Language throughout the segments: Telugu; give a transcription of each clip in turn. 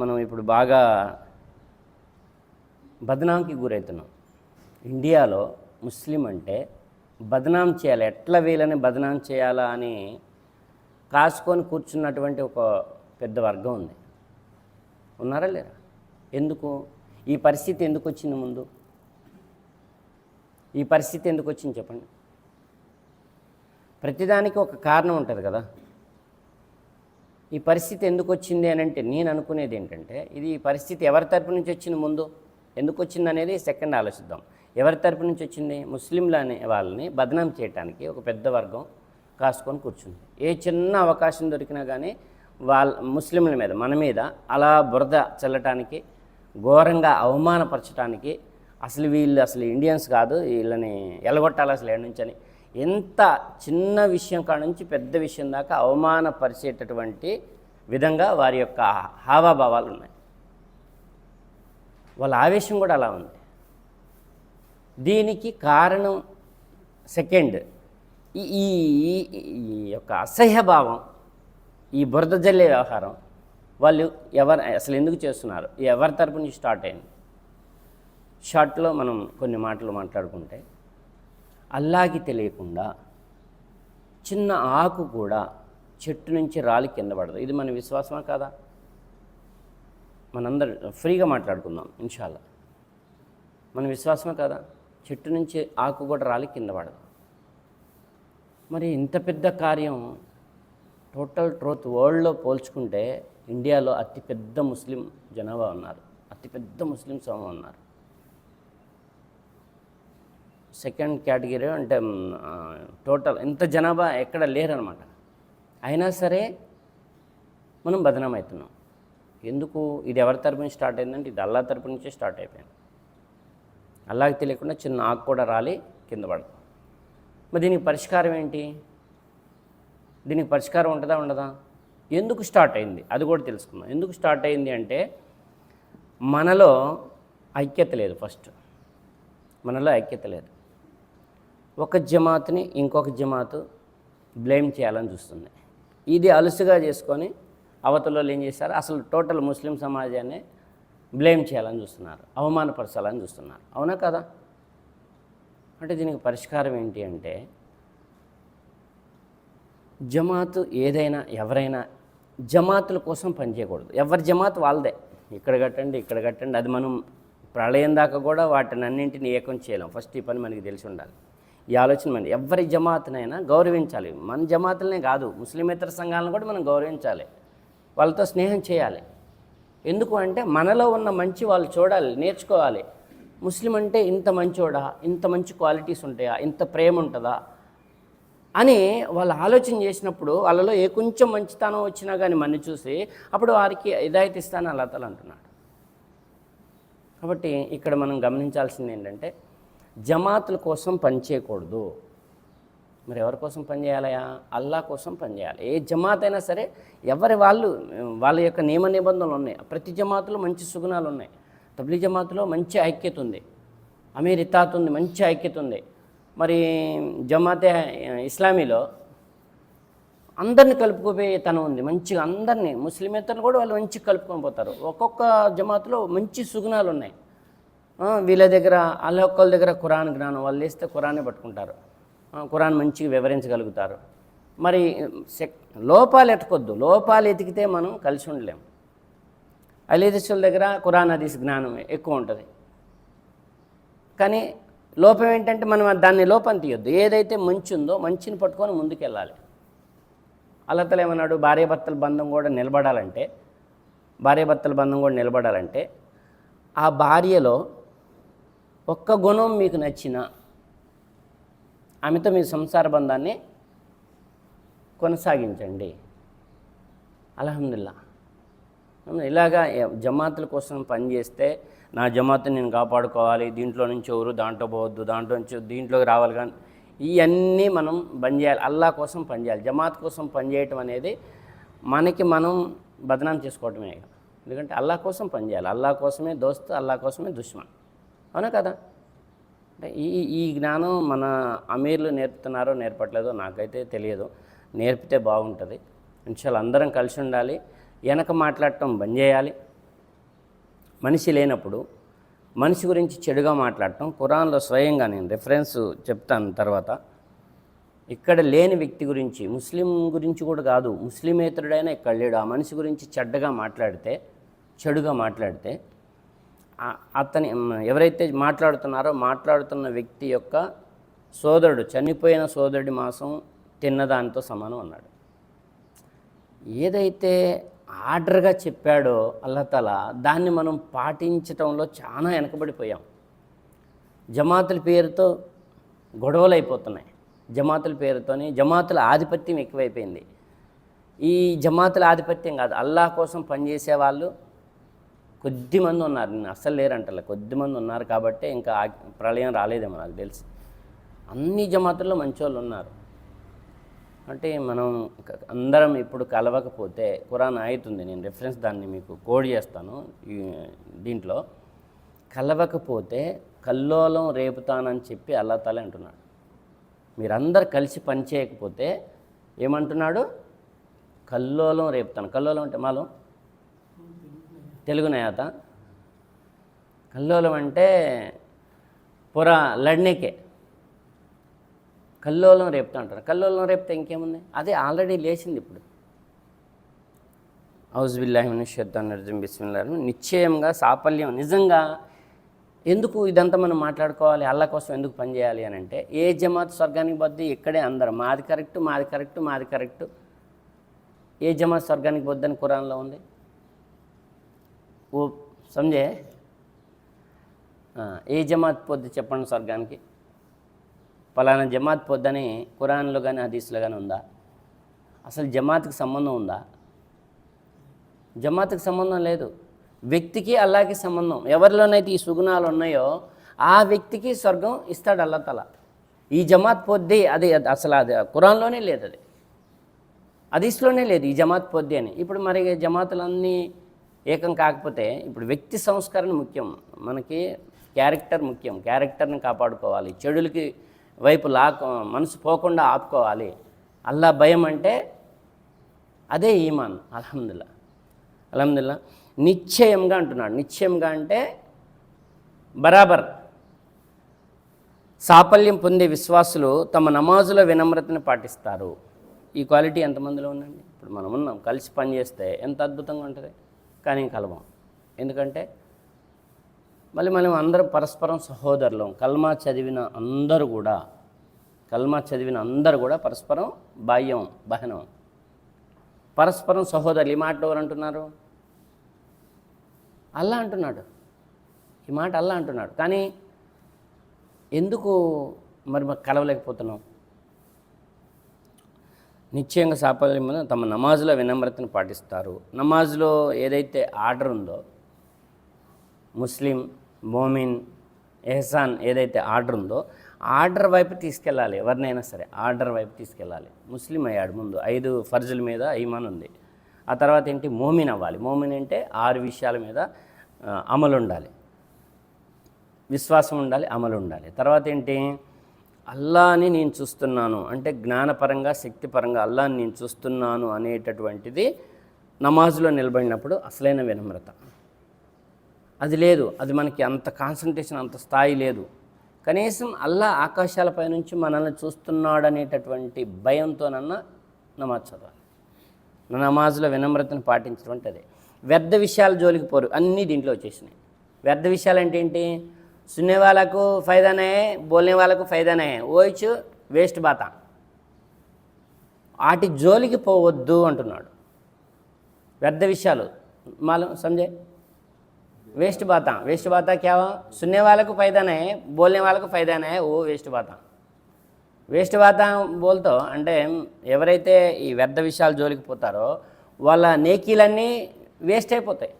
మనం ఇప్పుడు బాగా బదనాంకి గురవుతున్నాం ఇండియాలో ముస్లిం అంటే బదనాం చేయాలి? ఎట్లా వీలని బదనాం చేయాలా అని కాసుకొని కూర్చున్నటువంటి ఒక పెద్ద వర్గం ఉంది. ఉన్నారా లేరా? ఎందుకు? ఈ పరిస్థితి ఎందుకు వచ్చింది ముందు? ఈ పరిస్థితి ఎందుకు వచ్చింది చెప్పండి. ప్రతిదానికి ఒక కారణం ఉంటుంది కదా. ఈ పరిస్థితి ఎందుకు వచ్చింది అని అంటే నేను అనుకునేది ఏంటంటే ఇది ఈ పరిస్థితి ఎవరి తరపు నుంచి వచ్చింది ముందు? ఎందుకు వచ్చింది అనేది సెకండ్ ఆలోచిద్దాం. ఎవరి తరపు నుంచి వచ్చింది? ముస్లింలు అనే వాళ్ళని బదనాం చేయడానికి ఒక పెద్ద వర్గం కాసుకొని కూర్చుంది. ఏ చిన్న అవకాశం దొరికినా కానీ వాళ్ళ ముస్లింల మీద మన మీద అలా బురద చల్లటానికి ఘోరంగా అవమానపరచడానికి అసలు వీళ్ళు అసలు ఇండియన్స్ కాదు వీళ్ళని ఎలగొట్టాలి అసలు ఏడు నుంచి అని ఎంత చిన్న విషయం కాడ నుంచి పెద్ద విషయం దాకా అవమానపరిచేటటువంటి విధంగా వారి యొక్క హావాభావాలు ఉన్నాయి. వాళ్ళ ఆవేశం కూడా అలా ఉంది. దీనికి కారణం సెకండ్ ఈ ఈ ఈ- ఈ యొక్క అసహ్యభావం ఈ బురద జల్లే వ్యవహారం వాళ్ళు ఎవరు అసలు ఎందుకు చేస్తున్నారు? ఎవరి తరపు నుంచి స్టార్ట్ అయింది షార్ట్లో మనం కొన్ని మాటలు మాట్లాడుకుంటే అల్లాకి తెలియకుండా చిన్న ఆకు కూడా చెట్టు నుంచి రాలి కింద పడదు. ఇది మన విశ్వాసమా కాదా? మనందరు ఫ్రీగా మాట్లాడుకుందాం ఇన్షాల్లా. మన విశ్వాసమే కదా? చెట్టు నుంచి ఆకు కూడా రాలి కింద పడదు. మరి ఇంత పెద్ద కార్యం టోటల్ ట్రోత్ వరల్డ్లో పోల్చుకుంటే ఇండియాలో అతిపెద్ద ముస్లిం జనాభా ఉన్నారు. అతిపెద్ద ముస్లిం సమూహం ఉన్నారు. సెకండ్ కేటగిరీ అంటే టోటల్ ఇంత జనాభా ఎక్కడ లేరనమాట. అయినా సరే మనం బదనాం అవుతున్నాం ఎందుకు? ఇది ఎవరి తరపు నుంచి స్టార్ట్ అయిందంటే ఇది అల్లా తరపు నుంచే స్టార్ట్ అయిపోయింది. అల్లాకి తెలియకుండా చిన్న ఆకు కూడా రాలి కింద పడతాం. మరి దీనికి పరిష్కారం ఏంటి? దీనికి పరిష్కారం ఉంటుందా ఉండదా? ఎందుకు స్టార్ట్ అయింది? అది కూడా తెలుసుకుందాం. ఎందుకు స్టార్ట్ అయింది అంటే మనలో ఐక్యత లేదు ఫస్ట్. మనలో ఐక్యత లేదు. ఒక జమాత్ని ఇంకొక జమాత్ బ్లేమ్ చేయాలని చూస్తుంది. ఇది అలుసుగా చేసుకొని అవతలలో ఏం చేశారు? అసలు టోటల్ ముస్లిం సమాజాన్ని బ్లేమ్ చేయాలని చూస్తున్నారు. అవమానపరచాలని చూస్తున్నారు. అవునా కదా? అంటే దీనికి పరిష్కారం ఏంటి అంటే జమాత్ ఏదైనా ఎవరైనా జమాతుల కోసం పనిచేయకూడదు ఎవరి జమాత్ వాళ్ళదే. ఇక్కడ కట్టండి ఇక్కడ కట్టండి. అది మనం ప్రళయం దాకా కూడా వాటిని అన్నింటిని ఏకం చేయలేం. ఫస్ట్ ఈ పని మనకి తెలిసి ఉండాలి. ఈ ఆలోచన మన ఎవరి జమాత్నైనా గౌరవించాలి. మన జమాతులనే కాదు ముస్లిమేతర సంఘాలను కూడా మనం గౌరవించాలి. వాళ్ళతో స్నేహం చేయాలి. ఎందుకు అంటే మనలో ఉన్న మంచి వాళ్ళు చూడాలి నేర్చుకోవాలి. ముస్లిం అంటే ఇంత మంచోడా ఇంత మంచి క్వాలిటీస్ ఉంటాయా ఇంత ప్రేమ ఉంటుందా అని వాళ్ళు ఆలోచన చేసినప్పుడు వాళ్ళలో ఏ కొంచెం మంచితనం వచ్చినా కానీ మన చూసి అప్పుడు వారికి హిదాయత్ ఇస్తాను అలా అంటున్నాడు. కాబట్టి ఇక్కడ మనం గమనించాల్సింది ఏంటంటే జమాతుల కోసం పనిచేయకూడదు మరి ఎవరి కోసం పనిచేయాలయా అల్లా కోసం పనిచేయాలి ఏ జమాత్ అయినా సరే ఎవరి వాళ్ళు వాళ్ళ యొక్క నియమ నిబంధనలు ఉన్నాయి. ప్రతి జమాతులో మంచి సుగుణాలు ఉన్నాయి. తబ్లీ జమాతులో మంచి ఐక్యత ఉంది. అమీర్ ఇతాత్ ఉంది మంచి ఐక్యత ఉంది. మరి జమాతే ఇస్లామీలో అందరిని కలుపుకుపోయే తనం ఉంది. మంచిగా అందరినీ ముస్లిమేతరులు కూడా వాళ్ళు మంచిగా కలుపుకొని పోతారు. ఒక్కొక్క జమాత్లో మంచి సుగుణాలు ఉన్నాయి. వీళ్ళ దగ్గర వాళ్ళ ఒక్కళ్ళ దగ్గర ఖురాన్ జ్ఞానం వాళ్ళు వేస్తే ఖురానే పట్టుకుంటారు. కురాన్ ఖురాన్ మంచిగా వివరించగలుగుతారు. మరి సెక్ లోపాలు ఎతకొద్దు. లోపాలు ఎతికితే మనం కలిసి ఉండలేము అలీదశుల దగ్గర ఖురాన్ హదీస్ జ్ఞానం ఎక్కువ ఉంటుంది. కానీ లోపం ఏంటంటే మనం దాన్ని లోపం తీయొద్దు. ఏదైతే మంచి ఉందో మంచిని పట్టుకొని ముందుకెళ్ళాలి. అల్లతలు ఏమన్నాడు? భార్యాభర్తల బంధం కూడా నిలబడాలంటే భార్యాభర్తల బంధం కూడా నిలబడాలంటే ఆ భార్యలో ఒక్క గుణం మీకు నచ్చిన ఆమెతో మీ సంసార బంధాన్ని కొనసాగించండి. అలహమ్దుల్లా ఇలాగా జమాతుల కోసం పనిచేస్తే నా జమాత్ని నేను కాపాడుకోవాలి దీంట్లో నుంచి ఎవరు దాంట్లో పోవద్దు దాంట్లో నుంచి దీంట్లోకి రావాలి కానీ ఇవన్నీ మనం బంద్ చేయాలి. అల్లా కోసం పనిచేయాలి జమాత్ కోసం పనిచేయటం అనేది మనకి మనం బదనాం చేసుకోవటమే ఎందుకంటే అల్లా కోసం పనిచేయాలి అల్లా కోసమే దోస్త్ అల్లా కోసమే దుష్మన్. అవునా కదా? అంటే ఈ ఈ జ్ఞానం మన అమీర్లు నేర్పుతున్నారో నేర్పట్లేదో నాకైతే తెలియదు. నేర్పితే బాగుంటుంది. ఇన్షాల్ అందరం కలిసి ఉండాలి. వెనక మాట్లాడటం బంద్ చేయాలి. మనిషి లేనప్పుడు మనిషి గురించి చెడుగా మాట్లాడటం కురాన్లో స్వయంగా నేను రెఫరెన్స్ చెప్తాను తర్వాత. ఇక్కడ లేని వ్యక్తి గురించి ముస్లిం గురించి కూడా కాదు ముస్లిమేతరుడైనా ఇక్కడ లేడు. ఆ మనిషి గురించి చెడ్డగా మాట్లాడితే చెడుగా మాట్లాడితే అతని ఎవరైతే మాట్లాడుతున్నారో మాట్లాడుతున్న వ్యక్తి యొక్క సోదరుడు చనిపోయిన సోదరుడి మాసం తిన్నదానితో సమానం అన్నాడు. ఏదైతే ఆర్డర్గా చెప్పాడో అల్లతల దాన్ని మనం పాటించటంలో చాలా వెనకబడిపోయాం. జమాతుల పేరుతో గొడవలు అయిపోతున్నాయి. జమాతుల పేరుతోని జమాతుల ఆధిపత్యం ఎక్కువైపోయింది. ఈ జమాతుల ఆధిపత్యం కాదు అల్లాహ్ కోసం పనిచేసే వాళ్ళు కొద్ది మంది ఉన్నారు. నేను అస్సలు లేరంటలే. కొద్ది మంది ఉన్నారు కాబట్టి ఇంకా ప్రళయం రాలేదేమో నాకు తెలిసి. అన్ని జమాతుల్లో మంచోళ్ళు ఉన్నారు. అంటే మనం అందరం ఇప్పుడు కలవకపోతే ఖురాన్ అవుతుంది నేను రెఫరెన్స్ దాన్ని మీకు కోడ్ చేస్తాను దీంట్లో. కలవకపోతే కల్లోలం రేపుతానని చెప్పి అల్లా తాలే అంటున్నాడు. మీరందరు కలిసి పని చేయకపోతే ఏమంటున్నాడు? కల్లోలం రేపుతాను. కల్లోలం అంటే మాలో తెలుగు నయాత కల్లోలం అంటే పొర లడ్నేకే. కల్లోలం రేపుతా అంటారు. కల్లోలం రేపితే ఇంకేముంది? అదే ఆల్రెడీ లేచింది ఇప్పుడు. ఔజుబిల్లాహిమినిషద్దాన్ బిస్మిల్లాహ్ నిశ్చయంగా సాఫల్యం నిజంగా ఎందుకు ఇదంతా మనం మాట్లాడుకోవాలి? అల్లా కోసం ఎందుకు పనిచేయాలి అని అంటే ఏ జమాత్ స్వర్గానికి పోద్ది? ఇక్కడే అందరం. మాది కరెక్ట్ మాది కరెక్ట్ మాది కరెక్ట్. ఏ జమాత్ స్వర్గానికి పోద్దని కురాన్లో ఉంది? ఓ సంజయ్ ఏ జమాత్ పొద్దు చెప్పండి స్వర్గానికి పలానా జమాత్ పొద్దని ఖురాన్లో కానీ హదీస్లో కానీ ఉందా? అసలు జమాత్కి సంబంధం ఉందా? జమాత్కి సంబంధం లేదు. వ్యక్తికి అల్లాకి సంబంధం. ఎవరిలోనైతే ఈ సుగుణాలు ఉన్నాయో ఆ వ్యక్తికి స్వర్గం ఇస్తాడు అల్లతల ఈ జమాత్ పొద్ది అది అసలు అది ఖురాన్లోనే లేదు అది. హదీస్లోనే లేదు ఈ జమాత్ పొద్ది అని. ఇప్పుడు మరి జమాతులన్నీ ఏకం కాకపోతే ఇప్పుడు వ్యక్తి సంస్కరణ ముఖ్యం. మనకి క్యారెక్టర్ ముఖ్యం. క్యారెక్టర్ని కాపాడుకోవాలి. చెడులకి వైపు లాక్ మనసు పోకుండా ఆపుకోవాలి. అల్లా భయం అంటే అదే ఈమాన్. అల్హమ్దుల్లా అల్హమ్దుల్లా నిశ్చయంగా అంటున్నాడు. నిశ్చయంగా అంటే బరాబర్. సాఫల్యం పొందే విశ్వాసులు తమ నమాజుల వినమ్రతను పాటిస్తారు. ఈ క్వాలిటీ ఎంతమందిలో ఉందండి? ఇప్పుడు మనం ఉన్నాం. కలిసి పని చేస్తే ఎంత అద్భుతంగా ఉంటుంది? కానీ కలవం. ఎందుకంటే మళ్ళీ మనం అందరం పరస్పరం సహోదరులం. కల్మా చదివిన అందరూ కూడా కల్మా చదివిన అందరూ కూడా పరస్పరం బాహ్యం బహనం. పరస్పరం సహోదరులు ఈ మాట ఎవరు అంటున్నారు? అల్లా అంటున్నాడు. ఈ మాట అల్లా అంటున్నాడు. కానీ ఎందుకు మరి మాకు కలవలేకపోతున్నాం? నిశ్చయంగా సాఫల్యం తమ నమాజులో వినమ్రతను పాటిస్తారు. నమాజ్లో ఏదైతే ఆర్డర్ ఉందో ముస్లిం మోమిన్ ఎహసాన్ ఏదైతే ఆర్డర్ ఉందో ఆర్డర్ వైపు తీసుకెళ్ళాలి. ఎవరినైనా సరే ఆర్డర్ వైపు తీసుకెళ్ళాలి. ముస్లిం అయ్యాడు ముందు. ఐదు ఫర్జుల మీద ఈమాన్ ఉంది. ఆ తర్వాత ఏంటి? మోమిన్ అవ్వాలి. మోమిన్ అంటే ఆరు విషయాల మీద అమలు ఉండాలి. విశ్వాసం ఉండాలి అమలు ఉండాలి. తర్వాత ఏంటి? అల్లాని నేను చూస్తున్నాను. అంటే జ్ఞానపరంగా శక్తిపరంగా అల్లాని నేను చూస్తున్నాను అనేటటువంటిది నమాజులో నిలబడినప్పుడు అసలైన వినమ్రత. అది లేదు. అది మనకి అంత కాన్సన్ట్రేషన్ అంత స్థాయి లేదు. కనీసం అల్లా ఆకాశాలపై నుంచి మనల్ని చూస్తున్నాడు అనేటటువంటి భయంతోనన్నా నమాజ్ చదవాలి. నమాజ్లో వినమ్రతను పాటించడం అంటే అదే వ్యర్థ విషయాలు జోలికి పోరు. అన్నీ దీంట్లో వచ్చేసినాయి. వ్యర్థ విషయాలు అంటే ఏంటి? సున్నే వాళ్ళకు ఫైదానే బోల్నే వాళ్ళకు ఫైదానే ఓయిచు వేస్ట్ బాతా వాటి జోలికి పోవద్దు అంటున్నాడు వ్యర్థ విషయాలు మాలం సంజయ్ वेस्ट बात वेस्ट बात क्या हुआ सुनने वाले को फायदा नहीं है बोलने वाले को फायदा नहीं है वो వేస్ట్ బాత వేస్ట్ బాత బోల్తో అంటే ఎవరైతే ఈ వ్యర్థ విషయాలు జోలికి పోతారో వాళ్ళ నేకీలన్నీ వేస్ట్ అయిపోతాయి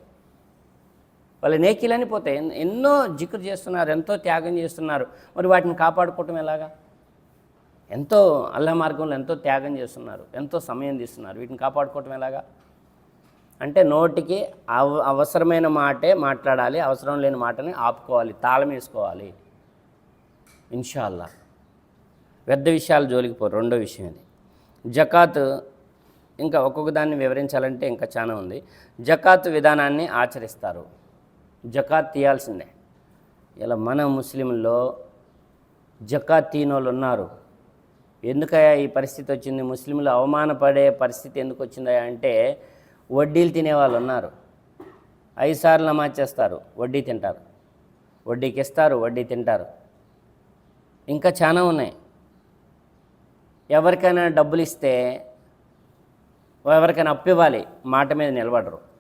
వాళ్ళ నేకీలని పోతాయి. ఎన్- ఎన్నో జిక్రు చేస్తున్నారు ఎంతో త్యాగం చేస్తున్నారు. మరి వాటిని కాపాడుకోవటం ఎలాగా? ఎంతో అల్లా మార్గంలో ఎంతో త్యాగం చేస్తున్నారు ఎంతో సమయం తీస్తున్నారు. వీటిని కాపాడుకోవటం ఎలాగా? అంటే నోటికి అవ అవసరమైన మాటే మాట్లాడాలి అవసరం లేని మాటని ఆపుకోవాలి తాళం వేసుకోవాలి. ఇన్షాల్లా. వ్యర్థ విషయాలు జోలికి పోరు. రెండో విషయం ఇది. జకాత్ ఇంకా ఒక్కొక్క దాన్ని వివరించాలంటే ఇంకా చాలా ఉంది. జకాత్ విధానాన్ని ఆచరిస్తారు. జకాత్ తీయాల్సిందే. ఇలా మన ముస్లింల్లో జకాత్ తీనోళ్ళు ఉన్నారు. ఎందుకయ్యా ఈ పరిస్థితి వచ్చింది? ముస్లింలు అవమానపడే పరిస్థితి ఎందుకు వచ్చిందా అంటే వడ్డీలు తినేవాళ్ళు ఉన్నారు. ఐదు సార్లు నమాజ్ చేస్తారు వడ్డీ తింటారు. వడ్డీకి ఇస్తారు వడ్డీ తింటారు. ఇంకా చాలా ఉన్నాయి. ఎవరికైనా డబ్బులు ఇస్తే ఎవరికైనా అప్పు ఇవ్వాలి మాట మీద నిలబడరు.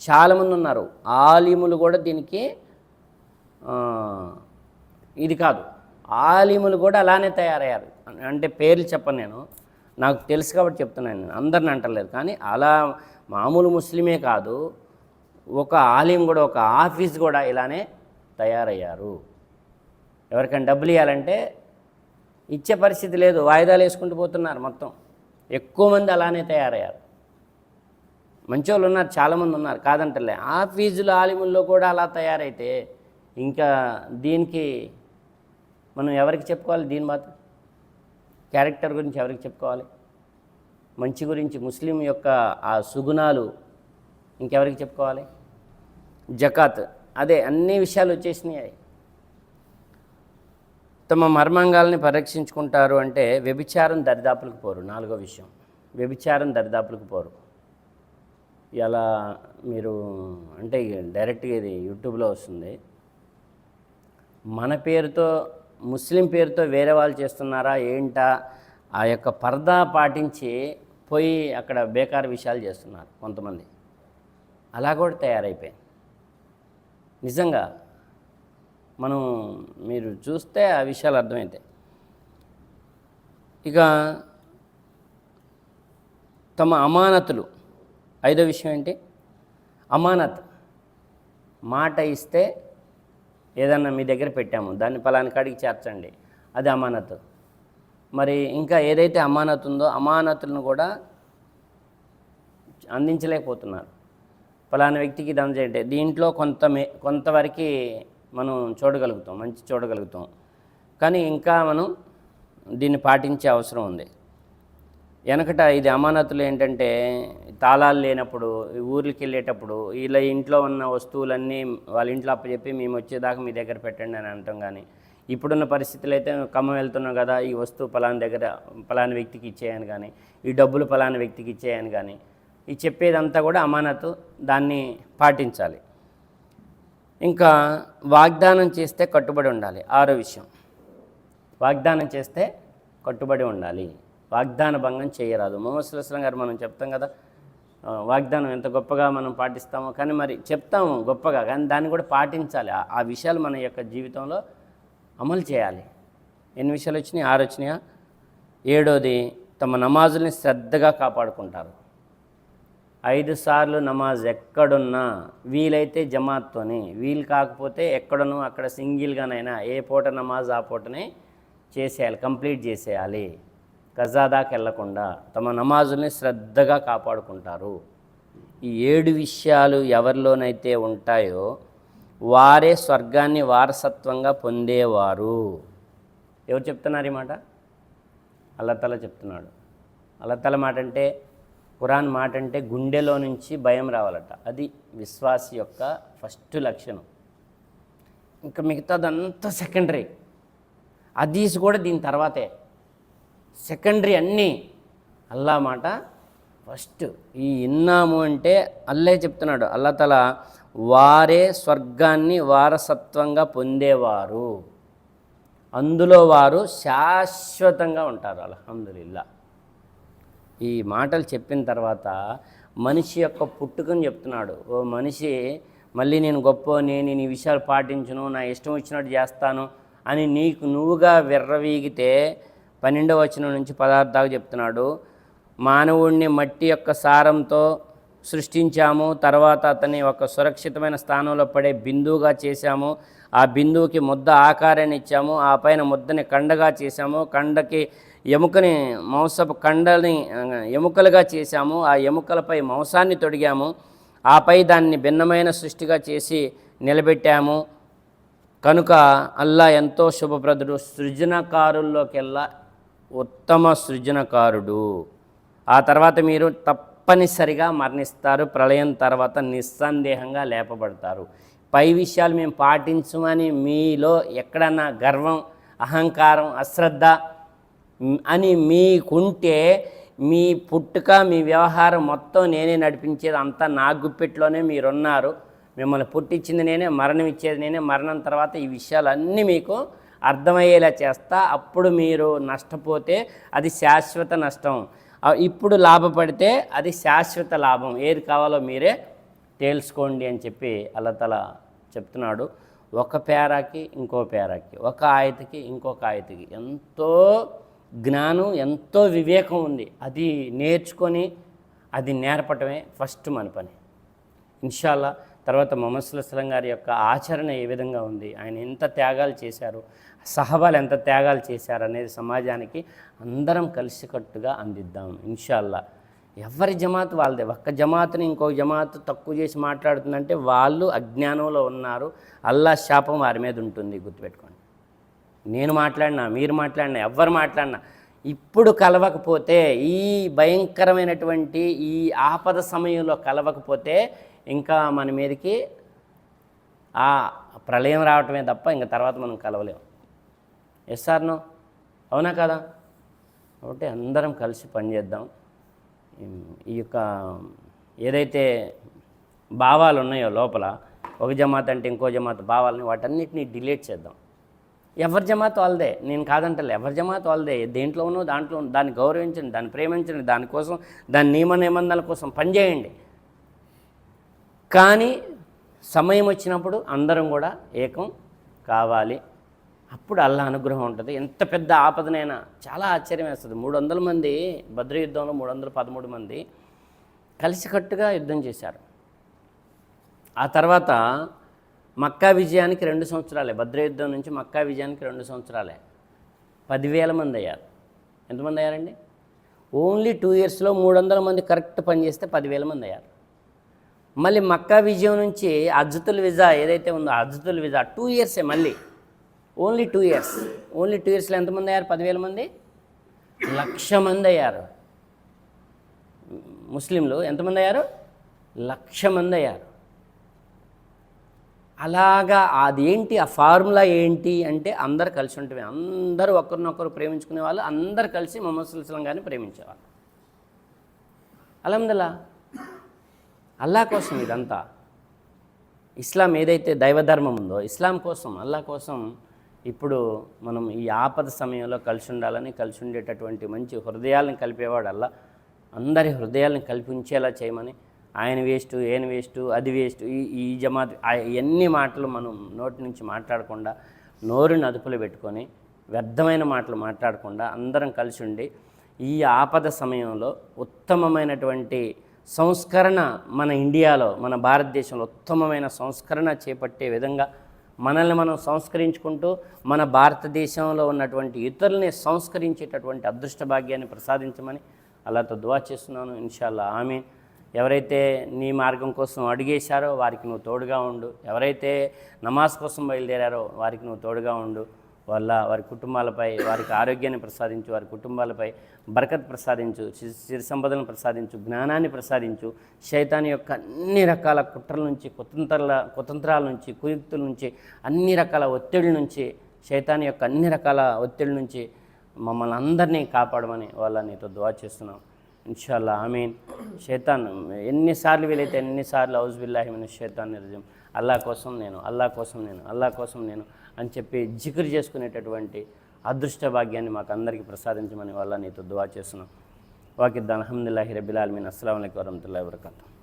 చాలామంది ఉన్నారు. ఆలిములు కూడా దీనికి ఇది కాదు. ఆలిములు కూడా అలానే తయారయ్యారు. అంటే పేర్లు చెప్పను నేను. నాకు తెలుసు కాబట్టి చెప్తున్నాను నేను. అందరిని అంటలేదు. కానీ అలా మామూలు ముస్లిమే కాదు. ఒక ఆలిం కూడా ఒక ఆఫీస్ కూడా ఇలానే తయారయ్యారు. ఎవరికైనా డబ్బులు ఇవ్వాలంటే ఇచ్చే పరిస్థితి లేదు. వాయిదాలు వేసుకుంటూ పోతున్నారు మొత్తం. ఎక్కువ మంది అలానే తయారయ్యారు. మంచోళ్ళు ఉన్నారు చాలామంది ఉన్నారు కాదంటలే. ఆ ఫీజులు ఆలిముల్లో కూడా అలా తయారైతే ఇంకా దీనికి మనం ఎవరికి చెప్పుకోవాలి దీని బాధ? క్యారెక్టర్ గురించి ఎవరికి చెప్పుకోవాలి? మంచి గురించి ముస్లిం యొక్క ఆ సుగుణాలు ఇంకెవరికి చెప్పుకోవాలి? జకాత్ అదే అన్ని విషయాలు వచ్చేసినాయి. తమ మర్మాంగాల్ని పరిరక్షించుకుంటారు అంటే వ్యభిచారం దరిదాపులకు పోరు నాలుగో విషయం. వ్యభిచారం దరిదాపులకు పోరు. ఎలా మీరు అంటే డైరెక్ట్గా ఇది యూట్యూబ్లో వస్తుంది. మన పేరుతో ముస్లిం పేరుతో వేరే వాళ్ళు చేస్తున్నారా ఏంటా? ఆ యొక్క పర్దా పాటించి పోయి అక్కడ బేకార్ విషయాలు చేస్తున్నారు కొంతమంది. అలా కూడా తయారైపోయింది. నిజంగా మనం మీరు చూస్తే ఆ విషయాలు అర్థమవుతాయి ఇక తమ అమానతులు ఐదో విషయం ఏంటి? అమానత్. మాట ఇస్తే ఏదన్నా మీ దగ్గర పెట్టాము దాన్ని పలాని కాడికి చేర్చండి. అది అమానత్. మరి ఇంకా ఏదైతే అమానత్ ఉందో అమానతులను కూడా అందించలేకపోతున్నారు. పలానా వ్యక్తికి ఇది అందజేయండి. దీంట్లో కొంత మే కొంతవరకు మనం చూడగలుగుతాం మంచి చూడగలుగుతాం. కానీ ఇంకా మనం దీన్ని పాటించే అవసరం ఉంది. వెనకట ఇది అమానతులు ఏంటంటే తాళాలు లేనప్పుడు ఊర్లకి వెళ్ళేటప్పుడు ఇలా ఇంట్లో ఉన్న వస్తువులన్నీ వాళ్ళ ఇంట్లో అప్పచెప్పి మేము వచ్చేదాకా మీ దగ్గర పెట్టండి అని అంటాం కానీ ఇప్పుడున్న పరిస్థితులు అయితే ఖమ్మం వెళ్తున్నాం కదా ఈ వస్తువు పలానా దగ్గర పలానా వ్యక్తికి ఇచ్చేయని కానీ ఈ డబ్బులు పలానా వ్యక్తికి ఇచ్చేయని కానీ ఈ చెప్పేదంతా కూడా అమానతు దాన్ని పాటించాలి. ఇంకా వాగ్దానం చేస్తే కట్టుబడి ఉండాలి ఆరో విషయం. వాగ్దానం చేస్తే కట్టుబడి ఉండాలి. వాగ్దాన భంగం చేయరాదు. మొహమ్మద్ గారు మనం చెప్తాం కదా వాగ్దానం ఎంత గొప్పగా మనం పాటిస్తామో కానీ మరి చెప్తాము గొప్పగా కానీ దాన్ని కూడా పాటించాలి. ఆ- విషయాలు మన యొక్క జీవితంలో అమలు చేయాలి. ఎన్ని విషయాలు వచ్చినాయి? ఆరు వచ్చినాయా? ఏడోది తమ నమాజుల్ని శ్రద్ధగా కాపాడుకుంటారు. ఐదు సార్లు నమాజ్ ఎక్కడున్నా వీలైతే జమాత్తోని వీలు కాకపోతే ఎక్కడనో అక్కడ సింగిల్గానైనా ఏ పూట నమాజ్ ఆ పూటనే చేసేయాలి కంప్లీట్ చేసేయాలి. గజాదాకి వెళ్ళకుండా తమ నమాజుల్ని శ్రద్ధగా కాపాడుకుంటారు. ఈ ఏడు విషయాలు ఎవరిలోనైతే ఉంటాయో వారే స్వర్గాన్ని వారసత్వంగా పొందేవారు. ఎవరు చెప్తున్నారు ఈ మాట? అల్లతల చెప్తున్నాడు. అల్లతల మాట అంటే ఖురాన్ మాట అంటే గుండెలో నుంచి భయం రావాలట. అది విశ్వాసి యొక్క ఫస్ట్ లక్షణం. ఇంకా మిగతాదంతా సెకండరీ. అదీస్ కూడా దీని తర్వాతే. సెకండరీ అన్నీ అల్లా మాట. ఫస్ట్ ఈ ఇన్నాము అంటే అల్లే చెప్తున్నాడు. అల్లతల వారే స్వర్గాన్ని వారసత్వంగా పొందేవారు. అందులో వారు శాశ్వతంగా ఉంటారు. అల్హమ్దులిల్లా. ఈ మాటలు చెప్పిన తర్వాత మనిషి యొక్క పుట్టుకని చెప్తున్నాడు. ఓ మనిషి మళ్ళీ నేను గొప్ప నేను ఈ విషయాలు పాటించును నా ఇష్టం వచ్చినట్టు చేస్తాను అని నీకు నువ్వుగా విర్రవీగితే పన్నెండవ వచనం నుంచి పదార్థాలు చెప్తున్నాడు మానవుణ్ణి మట్టి యొక్క సారంతో సృష్టించాము తర్వాత అతన్ని ఒక సురక్షితమైన స్థానంలో పడే బిందువుగా చేశాము. ఆ బిందువుకి ముద్ద ఆకారాన్ని ఇచ్చాము ఆ పైన ముద్దని కండగా చేశాము. కండకి ఎముకని మాంసపు కండని ఎముకలుగా చేశాము. ఆ ఎముకలపై మాంసాన్ని తొడిగాము. ఆపై దాన్ని భిన్నమైన సృష్టిగా చేసి నిలబెట్టాము. కనుక అల్లా ఎంతో శుభప్రదుడు సృజనకారుల్లోకెల్లా ఉత్తమ సృజనకారుడు. ఆ తర్వాత మీరు తప్పనిసరిగా మరణిస్తారు. ప్రళయం తర్వాత నిస్సందేహంగా లేపబడతారు. పై విషయాలు మేము పాటించమని మీలో ఎక్కడన్నా గర్వం అహంకారం అశ్రద్ధ అని మీకుంటే మీ పుట్టుక మీ వ్యవహారం మొత్తం నేనే నడిపించేది. అంతా నా గుప్పెట్లోనే మీరున్నారు. మిమ్మల్ని పుట్టించింది నేనే మరణం ఇచ్చేది నేనే. మరణం తర్వాత ఈ విషయాలన్నీ మీకు అర్థమయ్యేలా చేస్తా అప్పుడు మీరు నష్టపోతే అది శాశ్వత నష్టం. ఇప్పుడు లాభపడితే అది శాశ్వత లాభం. ఏది కావాలో మీరే తేల్చుకోండి అని చెప్పి అల్లతల చెప్తున్నాడు. ఒక పేరాకి ఇంకో పేరాకి ఒక ఆయతకి ఇంకొక ఆయతకి ఎంతో జ్ఞానం ఎంతో వివేకం ఉంది. అది నేర్చుకొని అది నేర్పటమే ఫస్ట్ మన పని. ఇన్షాల్లా తర్వాత మొహమ్మద్ గారి యొక్క ఆచరణ ఏ విధంగా ఉంది? ఆయన ఎంత త్యాగాలు చేశారు? సహబాలు ఎంత త్యాగాలు చేశారు అనేది సమాజానికి అందరం కలిసికట్టుగా అందిద్దాం ఇన్షాల్లా. ఎవరి జమాత్ వాళ్ళదే? ఒక్క జమాత్ని ఇంకో జమాత్ తక్కువ చేసి మాట్లాడుతుందంటే వాళ్ళు అజ్ఞానంలో ఉన్నారు. అల్లా శాపం వారి మీద ఉంటుంది గుర్తుపెట్టుకోండి. నేను మాట్లాడినా మీరు మాట్లాడినా ఎవరు మాట్లాడినా ఇప్పుడు కలవకపోతే ఈ భయంకరమైనటువంటి ఈ ఆపద సమయంలో కలవకపోతే ఇంకా మన మీదకి ఆ ప్రళయం రావటమే తప్ప ఇంకా తర్వాత మనం కలవలేము ఎస్ సార్ను అవునా కదా? కాబట్టి అందరం కలిసి పనిచేద్దాం ఈ యొక్క ఏదైతే భావాలు ఉన్నాయో లోపల ఒక జమాత్ అంటే ఇంకో జమాత్ భావాలని వాటన్నిటిని డిలీట్ చేద్దాం. ఎవరి జమాత్ వాళ్ళదే. నేను కాదంటలే ఎవరి జమాత్ వాళ్ళదే. దేంట్లో ఉన్నో దాంట్లో దాన్ని గౌరవించండి దాన్ని ప్రేమించండి దానికోసం దాని నియమ నిబంధనల కోసం పనిచేయండి కానీ సమయం వచ్చినప్పుడు అందరం కూడా ఏకం కావాలి. అప్పుడు అల్లా అనుగ్రహం ఉంటుంది. ఎంత పెద్ద ఆపదనైనా చాలా ఆశ్చర్యం వేస్తుంది. మూడు వందల మంది భద్ర యుద్ధంలో మూడు వందల పదమూడు మంది కలిసికట్టుగా యుద్ధం చేశారు. ఆ తర్వాత మక్కా విజయానికి రెండు సంవత్సరాలే భద్ర యుద్ధం నుంచి మక్కా విజయానికి రెండు సంవత్సరాలే. పదివేల మంది అయ్యారు. ఎంతమంది అయ్యారండి? ఓన్లీ టూ ఇయర్స్లో మూడు వందల మంది కరెక్ట్ పనిచేస్తే పదివేల మంది అయ్యారు. మళ్ళీ మక్కా విజయం నుంచి అజ్జతుల్ విజా ఏదైతే ఉందో అజ్జతుల్ విజా టూ ఇయర్సే మళ్ళీ. Only two years. Only two ఇయర్స్లో ఎంతమంది అయ్యారు? పదివేల మంది? లక్ష మంది అయ్యారు. ముస్లింలు ఎంతమంది అయ్యారు? లక్ష మంది అయ్యారు. అలాగా అదేంటి ఆ ఫార్ములా ఏంటి అంటే అందరు కలిసి ఉంటుంది అందరూ ఒకరినొకరు ప్రేమించుకునే వాళ్ళు అందరు కలిసి మొహమ్మద్ సుల్లాం గారిని ప్రేమించేవాళ్ళు. అలహమ్దుల్లా అల్లా కోసం ఇదంతా. ఇస్లాం ఏదైతే దైవధర్మం ఉందో ఇస్లాం కోసం అల్లా కోసం ఇప్పుడు మనం ఈ ఆపద సమయంలో కలిసి ఉండాలని కలిసి ఉండేటటువంటి మంచి హృదయాలను కలిపేవాడు అల్లా. అందరి హృదయాలను కల్పించేలా చేయమని ఆయన వేస్ట్ ఈయన వేస్ట్ అది వేస్ట్ ఈ ఈ జమాత్ ఆ- ఇవన్నీ మాటలు మనం నోటి నుంచి మాట్లాడకుండా నోరుని అదుపులో పెట్టుకొని వ్యర్థమైన మాటలు మాట్లాడకుండా అందరం కలిసి ఉండి ఈ ఆపద సమయంలో ఉత్తమమైనటువంటి సంస్కరణ మన ఇండియాలో మన భారతదేశంలో ఉత్తమమైన సంస్కరణ చేపట్టే విధంగా మనల్ని మనం సంస్కరించుకుంటూ మన భారతదేశంలో ఉన్నటువంటి ఇతరుల్ని సంస్కరించేటటువంటి అదృష్ట భాగ్యాన్ని ప్రసాదించమని అలాతో దువా చేస్తున్నాను. ఇన్షాల్లా ఆమె ఎవరైతే నీ మార్గం కోసం అడిగేశారో వారికి నువ్వు తోడుగా ఉండు. ఎవరైతే నమాజ్ కోసం బయలుదేరారో వారికి నువ్వు తోడుగా ఉండు. వల్ల వారి కుటుంబాలపై వారికి ఆరోగ్యాన్ని ప్రసాదించు వారి కుటుంబాలపై బరకత్ ప్రసాదించు సి- సిరి సంపదలను ప్రసాదించు జ్ఞానాన్ని ప్రసాదించు. శైతాన్ యొక్క అన్ని రకాల కుట్రల నుంచి కుతంత్రాల కుతంత్రాల నుంచి కుయుక్తుల నుంచి అన్ని రకాల ఒత్తిడి నుంచి శైతాన్ యొక్క అన్ని రకాల ఒత్తిడి నుంచి మమ్మల్ని అందరినీ కాపాడమని వాళ్ళ నీతో దువా చేస్తున్నాం. ఇన్షాల్లా ఆమీన్. శైతాన్ ఎన్నిసార్లు వీలైతే ఎన్నిసార్లు ఔజ్ బిల్లాహి మిన శైతాన్ నిర్జం. అల్లా కోసం నేను అల్లా కోసం నేను అల్లా కోసం నేను అని చెప్పి జిక్రు చేసుకునేటటువంటి అదృష్ట భాగ్యాన్ని మాకు అందరికీ ప్రసాదించమని వాళ్ళ నీతో దువా చేస్తున్నాం. వాకిద్దాన్ అహమ్దుల్లాహి రబిల్ ఆలమీన్. అస్సలం అయికం వరహతుల్లా వరకatu